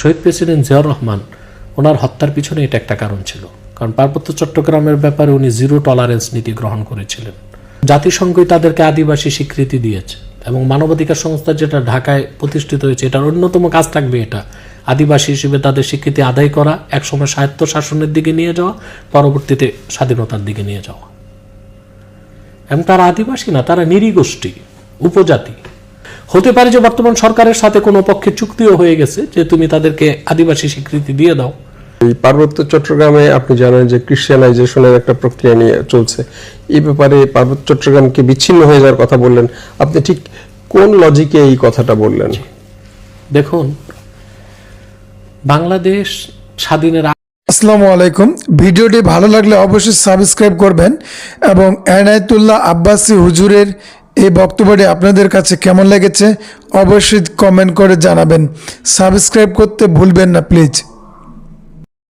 শহীদ president Ziaur Rahman ওনার হত্যার পিছনে এটা একটা কারণ ছিল। কারণ পার্বত্য চট্টগ্রামের ব্যাপারে উনি জিরো টলারেন্স নীতি গ্রহণ করেছিলেন। জাতিসংঘই তাদেরকে আদিবাসী স্বীকৃতি দিয়েছে এবং মানবাধিকার সংস্থা যেটা ঢাকায় প্রতিষ্ঠিত হয়েছে, এটার অন্যতম কাজ থাকবে এটা। আদিবাসী হিসেবে তাদের স্বীকৃতি আদায় করা, একসময় স্বায়ত্ত শাসনের দিকে নিয়ে যাওয়া, পরবর্তীতে স্বাধীনতার দিকে নিয়ে যাওয়া। এবং তারা আদিবাসী না, তারা নিরীগোষ্ঠী, উপজাতি। হতে পারে যে বর্তমান সরকারের সাথে কোনো পক্ষে চুক্তিও হয়ে গেছে যে তুমি তাদেরকে আদিবাসী স্বীকৃতি দিয়ে দাও। এই পার্বত্য চট্টগ্রামে আপনি জানেন যে ক্রিশ্চিয়ানাইজেশনের একটা প্রক্রিয়া নিয়ে চলছে। এই ব্যাপারে পার্বত্য চট্টগ্রামকে বিচ্ছিন্ন হয়ে যাওয়ার কথা বললেন। আপনি ঠিক কোন লজিকে এই কথাটা বললেন? দেখুন বাংলাদেশ স্বাধীনের আসসালামু আলাইকুম। ভিডিওটি ভালো লাগলে অবশ্যই সাবস্ক্রাইব করবেন এবং এনায়েতুল্লাহ আব্বাসী হুজুরের এই বক্তব্যটি আপনাদের কাছে কেমন লেগেছে অবশ্যই কমেন্ট করে জানাবেন। সাবস্ক্রাইব করতে ভুলবেন না, প্লিজ।